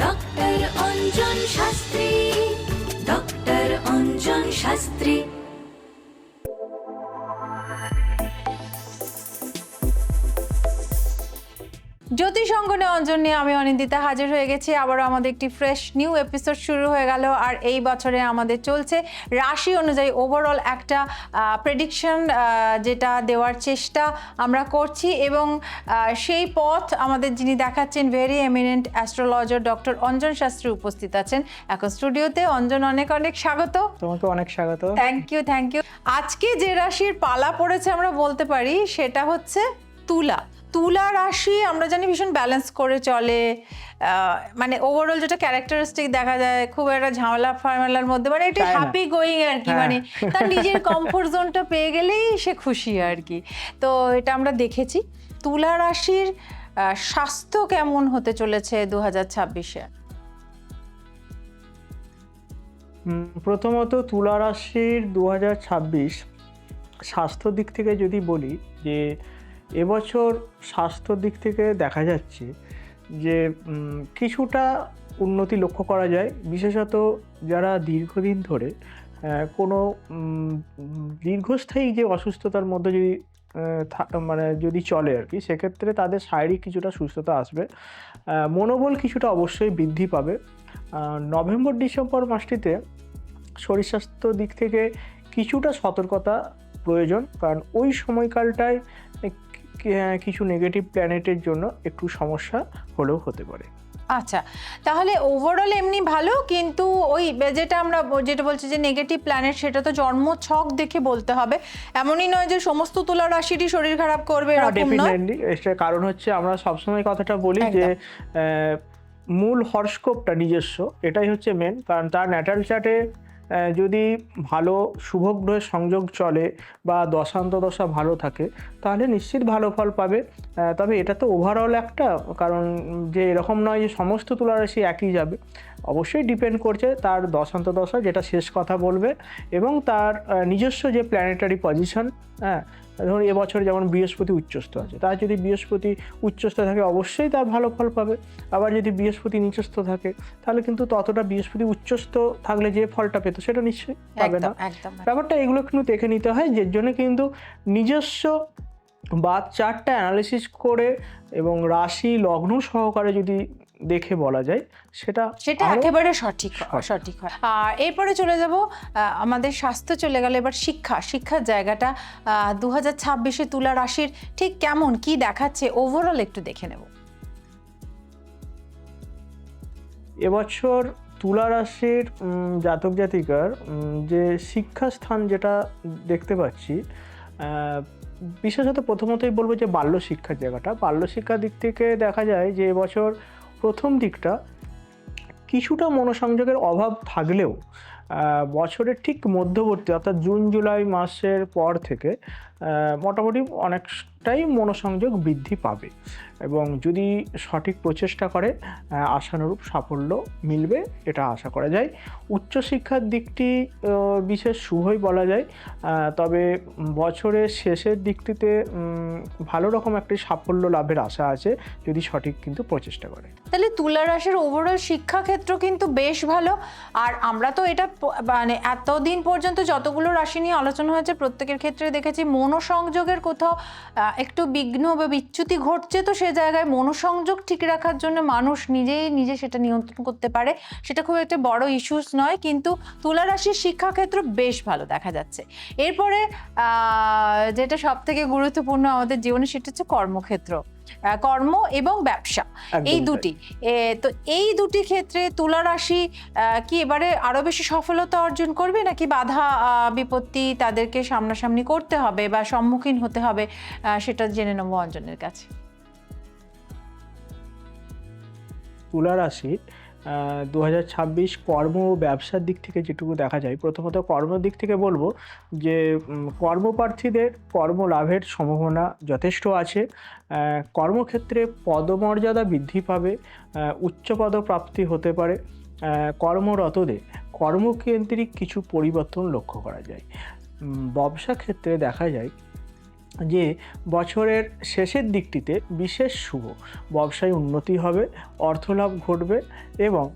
Doctor Anjan Shastri doctor Anjan Shastri জ্যোতিষ অঙ্গনে অঞ্জন নিয়ে আমি অনিন্দিতা হাজির হয়ে গেছি। আবারও আমাদের একটি ফ্রেশ নিউ এপিসোড শুরু হয়ে গেল। আর এই বছরে আমাদের চলছে রাশি অনুযায়ী ওভারঅল একটা প্রেডিকশন যেটা দেওয়ার চেষ্টা আমরা করছি এবং সেই পথ আমাদের যিনি দেখাচ্ছেন very eminent astrologer doctor Anjan Shastri উপস্থিত আছেন। এখন স্টুডিওতে অঞ্জন অনেক অনেক স্বাগত। তোমাকে অনেক স্বাগত। থ্যাংক ইউ থ্যাংক ইউ আজকে যে রাশির পালা পড়েছে আমরা বলতে পারি সেটা হচ্ছে তুলা। তুলা রাশি আমরা জানি ভীষণ ব্যালেন্স করে চলে। আহ, মানে ওভারঅল যেটা ক্যারেক্টারিস্টিক দেখা যায় খুব একটা ঝামেলা ফামেলার মধ্যে মানে এটা হ্যাপি গোয়িং আর কি হ্যাঁ। মানে তার নিজের কমফোর্ট জোনটা পেয়ে গেলেই সে খুশি আর কি। তো এটা আমরা দেখেছি। তুলা রাশির আহ, স্বাস্থ্য কেমন হতে চলেছে দু হাজার ছাব্বিশে প্রথমত তুলা রাশির দু হাজার ছাব্বিশ স্বাস্থ্য দিক থেকে যদি বলি যে এবছর স্বাস্থ্য দিক থেকে দেখা যাচ্ছে যে কিছুটা উন্নতি লক্ষ্য করা যায়। বিশেষত যারা দীর্ঘদিন ধরে কোনো দীর্ঘস্থায়ী যে অসুস্থতার মধ্যে যদি মানে যদি চলে আর কি, সেক্ষেত্রে তাদের শারীরিক কিছুটা সুস্থতা আসবে। মনোবল কিছুটা অবশ্যই বৃদ্ধি পাবে। নভেম্বর, ডিসেম্বর মাসটিতে শরীর স্বাস্থ্য দিক থেকে কিছুটা সতর্কতা প্রয়োজন। কারণ ওই সময়কালটায় কিছু নেগেটিভ প্ল্যানেটের জন্য একটু সমস্যা হলেও হতে পারে। আচ্ছা তাহলে ওভারঅল এমনি ভালো কিন্তু ওই যেটা আমরা যেটা বলছি যে নেগেটিভ প্ল্যানেট সেটা তো জন্ম ছক দেখে বলতে হবে। এমনই নয় যে সমস্ত তুলা রাশিটি শরীর খারাপ করবে এরকম নয়। এটার কারণ হচ্ছে আমরা সবসময় কথাটা বলি যে মূল হরস্কোপটা নিজস্ব এটাই হচ্ছে মেন কারণ তার ন্যাটাল চার্টে যদি ভালো শুভ গ্রহের সংযোগ চলে বা দশান্ত দশা ভালো থাকে, তাহলে নিশ্চিত ভালো ফল পাবে। তবে এটা তো ওভারঅল একটা, কারণ যে এরকম নয় যে সমস্ত তুলারাশি একই যাবে। অবশ্যই ডিপেন্ড করছে তার দশান্ত দশা, যেটা শেষ কথা বলবে, এবং তার নিজস্ব যে প্ল্যানেটারি পজিশন হ্যাঁ ধরুন এবছর যেমন বৃহস্পতি উচ্চস্থ আছে তার যদি বৃহস্পতি উচ্চস্থ থাকে অবশ্যই তার ভালো ফল পাবে। আবার যদি বৃহস্পতি নিচস্থ থাকে তাহলে কিন্তু ততটা বৃহস্পতি উচ্চস্থ থাকলে যে ফলটা পেতো সেটা নিশ্চয়ই পাবে না। একদম একদম ব্যাপারটা এগুলো কিন্তু দেখে নিতে হয় যে জন্য কিন্তু নিজস্ব বা চারটা অ্যানালিসিস করে এবং রাশি লগ্ন সহকারে যদি দেখে বলা যায় সেটা সেটা একেবারে সঠিক সঠিক। হয়। আর এরপরে চলে যাব আমাদের স্বাস্থ্য চলে গেল এবার শিক্ষা। শিক্ষার জায়গাটা দু হাজার ছাব্বিশে তুলা রাশির ঠিক কেমন কি দেখাচ্ছে? ওভারঅল একটু দেখে নেব। এবছর তুলা রাশির উম, জাতক জাতিকার যে শিক্ষাস্থান যেটা দেখতে পাচ্ছি আহ, বিশেষত প্রথমতই বলব যে বাল্য শিক্ষার জায়গাটা। বাল্য শিক্ষার দিক থেকে দেখা যায় যে এবছর প্রথম দিকটা কিছুটা মনোসংযোগের অভাব থাকলেও বছরের ঠিক মধ্যবর্তী অর্থাৎ জুন, জুলাই মাসের পর থেকে মোটামুটি অনেকটাই মনোসংযোগ বৃদ্ধি পাবে এবং যদি সঠিক প্রচেষ্টা করে আশানুরূপ সাফল্য মিলবে, এটা আশা করা যায়। উচ্চশিক্ষার দিকটি বিশেষ শুভই বলা যায়। তবে বছরের শেষের দিকটিতে ভালো রকম একটি সাফল্য লাভের আশা আছে যদি সঠিক কিন্তু প্রচেষ্টা করে। তাহলে তুলা রাশির ওভারঅল শিক্ষাক্ষেত্র কিন্তু বেশ ভালো। আর আমরা তো এটা মানে এতদিন পর্যন্ত যতগুলো রাশি নিয়ে আলোচনা হয়েছে, প্রত্যেকের ক্ষেত্রে দেখেছি মনোসংযোগের কোথাও একটু বিঘ্ন বা বিচ্যুতি ঘটছে, তো সে জায়গায় মনোসংযোগ ঠিক রাখার জন্য মানুষ নিজেই নিজে সেটা নিয়ন্ত্রণ করতে পারে। সেটা খুব একটা বড় ইস্যুস নয়, কিন্তু তুলা রাশির শিক্ষাক্ষেত্র বেশ ভালো দেখা যাচ্ছে। এরপরে যেটা সব থেকে গুরুত্বপূর্ণ আমাদের জীবনে, সেটা হচ্ছে কর্মক্ষেত্র। কর্ম এবং ব্যবসা এই দুটি। তো এই দুটি ক্ষেত্রে তুলা রাশি কি এবারে আরও বেশি সফলতা অর্জন করবে নাকি বাধা বিপত্তি তাদেরকে সামনাসামনি করতে হবে বা সম্মুখীন হতে হবে আহ, সেটা জেনে নেব অঞ্জনের কাছে। তুলা রাশি দু হাজার ছাব্বিশ কর্ম ও ব্যবসার দিক থেকে যেটুকু দেখা যায় প্রথমত কর্মের দিক থেকে বলব যে কর্মপ্রার্থীদের কর্মলাভের সম্ভাবনা যথেষ্ট আছে। কর্মক্ষেত্রে পদমর্যাদা বৃদ্ধি পাবে আহ, উচ্চ পদপ্রাপ্তি হতে পারে কর্মরতদের কর্মকেন্দ্রিক কিছু পরিবর্তন লক্ষ্য করা যায়। ব্যবসা ক্ষেত্রে দেখা যায় যে বছরের শেষের দিকটিতে বিশেষ শুভ। ব্যবসায় উন্নতি হবে, অর্থলাভ ঘটবে এবং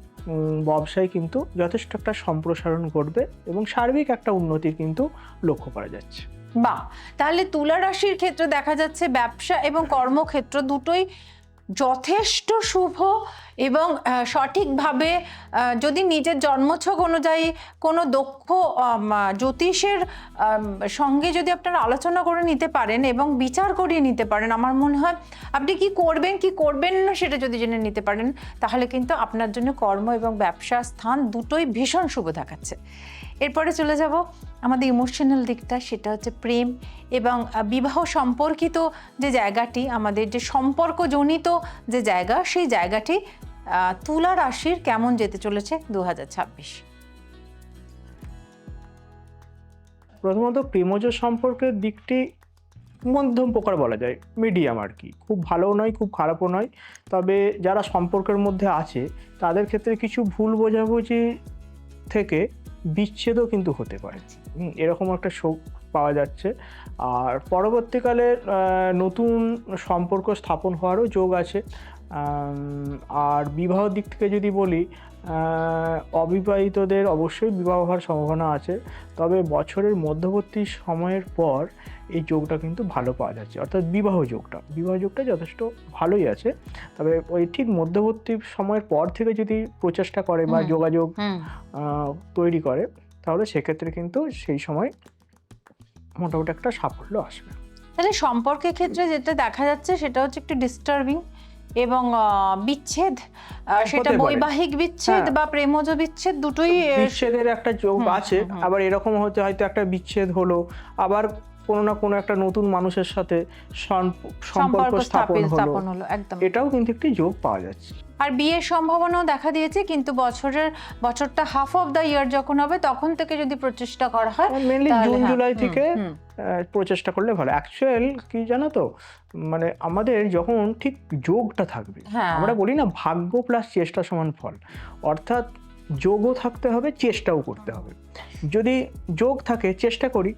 ব্যবসায় কিন্তু যথেষ্ট একটা সম্প্রসারণ ঘটবে এবং সার্বিক একটা উন্নতি কিন্তু লক্ষ্য করা যাচ্ছে। বা তাহলে তুলা রাশির ক্ষেত্রে দেখা যাচ্ছে ব্যবসা এবং কর্মক্ষেত্র দুটোই যথেষ্ট শুভ এবং সঠিকভাবে যদি নিজের জন্মছক অনুযায়ী কোনো দক্ষ জ্যোতিষের সঙ্গে যদি আপনারা আলোচনা করে নিতে পারেন এবং বিচার করিয়ে নিতে পারেন, আমার মনে হয় আপনি কি করবেন কি করবেন না সেটা যদি জেনে নিতে পারেন, তাহলে কিন্তু আপনার জন্য কর্ম এবং ব্যবসা স্থান দুটোই ভীষণ শুভ দেখাচ্ছে। এরপরে চলে যাব আমাদের ইমোশনাল দিকটা সেটা হচ্ছে প্রেম এবং বিবাহ সম্পর্কিত যে জায়গাটি, আমাদের যে সম্পর্কজনিত যে জায়গা, সেই জায়গাটি তুলা রাশির কেমন যেতে চলেছে দু হাজার ছাব্বিশ? প্রথমত প্রেমজ সম্পর্কের দিকটি মধ্যম প্রকার বলা যায় মিডিয়াম আর কি। খুব ভালো নয়, খুব খারাপও নয়। তবে যারা সম্পর্কের মধ্যে আছে, তাদের ক্ষেত্রে কিছু ভুল বোঝাবুঝি থেকে বিচ্ছেদও কিন্তু হতে পারে। এরকম একটা শোক পাওয়া যাচ্ছে। আর পরবর্তীকালে নতুন সম্পর্ক স্থাপন হওয়ারও যোগ আছে। আর বিবাহ দিক থেকে যদি বলি অবিবাহিতদের অবশ্যই বিবাহ হওয়ার সম্ভাবনা আছে। তবে বছরের মধ্যবর্তী সময়ের পর এই যোগটা কিন্তু ভালো পাওয়া যাচ্ছে। অর্থাৎ বিবাহ যোগটা বিবাহ যোগটা যথেষ্ট ভালোই আছে। তবে ওই ঠিক মধ্যবর্তী সময়ের পর থেকে যদি প্রচেষ্টা করে বা যোগাযোগ তৈরি করে তাহলে সেক্ষেত্রে কিন্তু সেই সময় মোটামুটি একটা সাফল্য আসবে তাহলে সম্পর্কের ক্ষেত্রে যেটা দেখা যাচ্ছে সেটা হচ্ছে একটু ডিস্টার্বিং এবং বিচ্ছেদ সেটা বৈবাহিক বিচ্ছেদ হ্যাঁ। বা প্রেমজ বিচ্ছেদ দুটোই বিচ্ছেদের একটা যোগ আছে। আবার এরকম হতে হয়তো একটা বিচ্ছেদ হলো আবার কোনো না কোনো একটা নতুন মানুষের সাথে সম্পর্ক স্থাপন হলো। এটাও কিন্তু একটি যোগ পাওয়া যাচ্ছে। আর বিয়ের সম্ভাবনাও দেখা দিয়েছে কিন্তু বছরের বছরটা হাফ অফ দ্য ইয়ার যখন হবে তখন থেকে যদি প্রচেষ্টা করা হয় মেনলি জুন জুলাই থেকে প্রচেষ্টা করলে ভালো। অ্যাকচুয়াল কি জানো তো? মানে আমাদের যখন ঠিক যোগটা থাকবে হ্যাঁ। আমরা বলি না ভাগ্য প্লাস চেষ্টা সমান ফল। অর্থাৎ যোগও থাকতে হবে চেষ্টাও করতে হবে। যদি যোগ থাকে চেষ্টা করি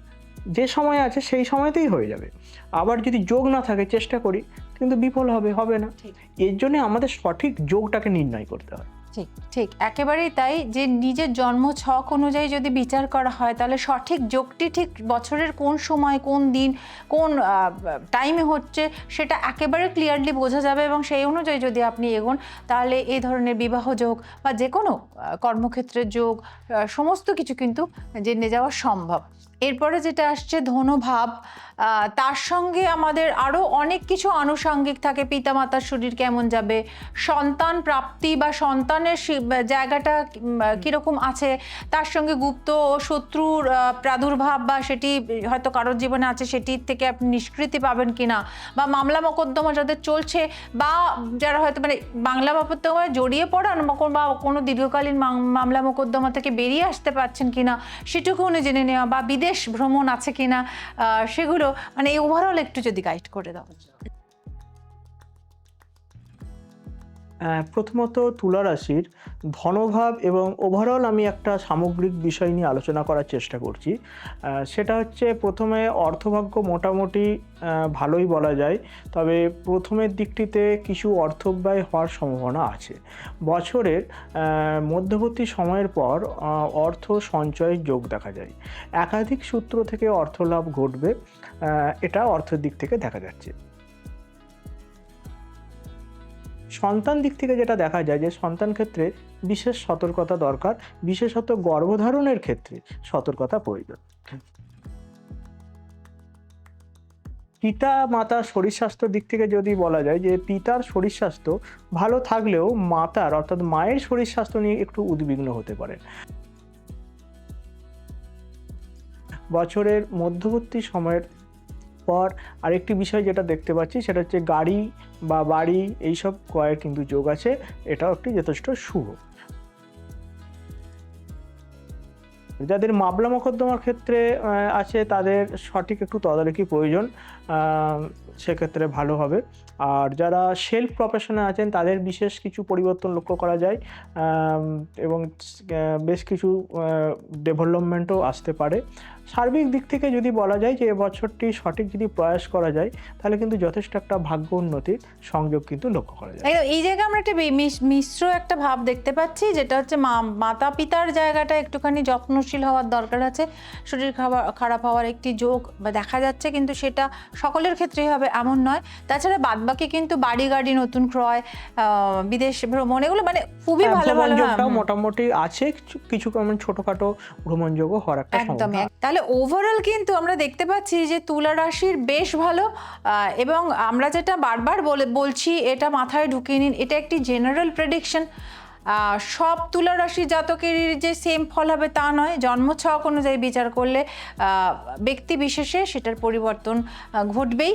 যে সময় আছে সেই সময়তেই হয়ে যাবে। আবার যদি যোগ না থাকে চেষ্টা করি কিন্তু বিফল হবে হবে না। এর জন্য আমাদের সঠিক যোগটাকে নির্ণয় করতে হয়। ঠিক ঠিক। একেবারেই তাই যে নিজের জন্ম ছক অনুযায়ী যদি বিচার করা হয় তাহলে সঠিক যোগটি ঠিক বছরের কোন সময় কোন দিন কোন টাইমে হচ্ছে সেটা একেবারে ক্লিয়ারলি বোঝা যাবে এবং সেই অনুযায়ী যদি আপনি এগোন তাহলে এই ধরনের বিবাহ যোগ বা যে কোনো কর্মক্ষেত্রের যোগ সমস্ত কিছু কিন্তু জেনে যাওয়া সম্ভব। এরপরে যেটা আসছে ধনুভাব তার সঙ্গে আমাদের আরও অনেক কিছু আনুষঙ্গিক থাকে। পিতামাতার শরীর কেমন যাবে, সন্তান প্রাপ্তি বা সন্তানের জায়গাটা কীরকম আছে, তার সঙ্গে গুপ্ত ও শত্রুর প্রাদুর্ভাব বা সেটি হয়তো কারোর জীবনে আছে, সেটির থেকে আপনি নিষ্কৃতি পাবেন কিনা, বা মামলা মোকদ্দমা যাদের চলছে, বা যারা হয়তো মানে বাংলা মোকদ্দমায় জড়িয়ে পড়ান, বা কোনো- দীর্ঘকালীন মাম- মামলা মোকদ্দমা থেকে বেরিয়ে আসতে পারছেন কিনা, সেটুকু উনি জেনে নেওয়া, বা বিদেশ ভ্রমণ আছে কিনা সেগুলো মানে এই ওভারঅল একটু যদি গাইড করে দাও। প্রথমত তুলা রাশির ধনভাব এবং ওভারঅল আমি একটা সামগ্রিক বিষয় নিয়ে আলোচনা করার চেষ্টা করছি। সেটা হচ্ছে প্রথমে অর্থভাগ্য মোটামুটি ভালোই বলা যায়। তবে প্রথমের দিকটিতে কিছু অর্থব্যয় হওয়ার সম্ভাবনা আছে। বছরের মধ্যবর্তী সময়ের পর অর্থ সঞ্চয়ের যোগ দেখা যায়। একাধিক সূত্র থেকে অর্থলাভ ঘটবে এটা অর্থের দিক থেকে দেখা যাচ্ছে। সন্তান দিক থেকে যেটা দেখা যায় যে সন্তান ক্ষেত্রে বিশেষ সতর্কতা দরকার, বিশেষত গর্ভধারণের ক্ষেত্রে সতর্কতা প্রয়োজন। পিতা মাতার শরীর স্বাস্থ্যের দিক থেকে যদি বলা যায় যে পিতার শরীর স্বাস্থ্য ভালো থাকলেও মাতার অর্থাৎ মায়ের শরীর স্বাস্থ্য নিয়ে একটু উদ্বিগ্ন হতে পারে। বছরের মধ্যবর্তী সময়ের পর আরেকটি বিষয় যেটা দেখতে পাচ্ছি, সেটা হচ্ছে গাড়ি বা বাড়ি এইসব ক্রয়ের কিন্তু যোগ আছে, এটাও একটি যথেষ্ট শুভ। যাদের মামলা মোকদ্দমার ক্ষেত্রে আছে, তাদের সঠিক একটু তদারকি প্রয়োজন সেক্ষেত্রে ভালো হবে। আর যারা সেলফ প্রফেশনে আছেন, তাদের বিশেষ কিছু পরিবর্তন লক্ষ্য করা যায় এবং বেশ কিছু ডেভেলপমেন্টও আসতে পারে। সার্বিক দিক থেকে যদি বলা যায় যে এবছরটি সঠিক যদি প্রয়াস করা যায় তাহলে কিন্তু যথেষ্ট একটা ভাগ্য উন্নতির সংযোগ কিন্তু লক্ষ্য করা যায়। এই জায়গায় আমরা একটা মিশ্র একটা ভাব দেখতে পাচ্ছি যেটা হচ্ছে মা মাতা পিতার জায়গাটা একটুখানি যত্নশীল হওয়ার দরকার আছে। শরীর খাবার খারাপ হওয়ার একটি যোগ বা দেখা যাচ্ছে কিন্তু সেটা সকলের ক্ষেত্রেই হবে এমন নয়। তাছাড়া বাদবাকি কিন্তু বাড়ি গাড়ি নতুন ক্রয় আহ, বিদেশ ভ্রমণ এগুলো মানে খুবই হ্যাঁ, ভালো ভালো হ্যাঁ। মোটামুটি আছে কিছু- কেমন ছোটখাটো ভ্রমণযোগ্য হওয়ার একটা একদমই এক- তাহলে ওভারঅল কিন্তু আমরা দেখতে পাচ্ছি যে তুলা রাশির বেশ ভালো এবং আমরা যেটা বারবার বলে, বলছি, এটা মাথায় ঢুকিয়ে নিন, এটা একটি জেনারেল প্রেডিকশন সব তুলা রাশি জাতকেরই যে সেম ফল হবে তা নয়। জন্মছক অনুযায়ী বিচার করলে ব্যক্তি বিশেষে সেটার পরিবর্তন ঘটবেই।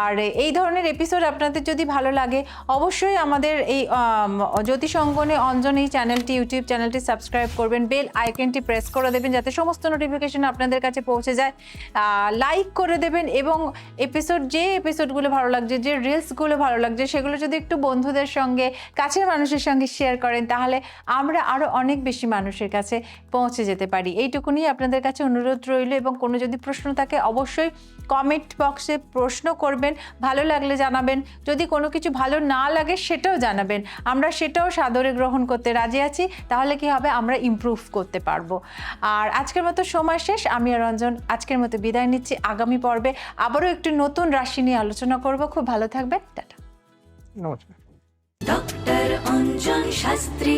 আর এই ধরনের এপিসোড আপনাদের যদি ভালো লাগে অবশ্যই আমাদের এই আম, জ্যোতিষ অঙ্গনে অঞ্জন এই চ্যানেলটি ইউটিউব চ্যানেলটি সাবস্ক্রাইব করবেন। বেল আইকনটি প্রেস করে দেবেন যাতে সমস্ত নোটিফিকেশন আপনাদের কাছে পৌঁছে যায়। লাইক করে দেবেন এবং এপিসোড যে এপিসোডগুলো ভালো লাগছে যে রিলসগুলো ভালো লাগছে সেগুলো যদি একটু বন্ধুদের সঙ্গে কাছের মানুষের সঙ্গে শেয়ার করেন তাহলে আমরা আরও অনেক বেশি মানুষের কাছে পৌঁছে যেতে পারি। এইটুকুনি আপনাদের কাছে অনুরোধ রইল এবং কোনো যদি প্রশ্ন থাকে অবশ্যই কমেন্ট বক্সে প্রশ্ন করবেন, ভালো লাগলে জানাবেন। যদি কোনো কিছু ভালো না লাগে সেটাও জানাবেন। আমরা সেটাও সাদরে গ্রহণ করতে রাজি আছি, তাহলে কি হবে? আমরা ইমপ্রুভ করতে পারব। আর আজকের মতো সময় শেষ। আমি আর রঞ্জন আজকের মতো বিদায় নিচ্ছি। আগামী পর্বে আবারও একটি নতুন রাশি নিয়ে আলোচনা করব। খুব ভালো থাকবেন। টাটা। নমস্কার। ডক্টর অঞ্জন শাস্ত্রী।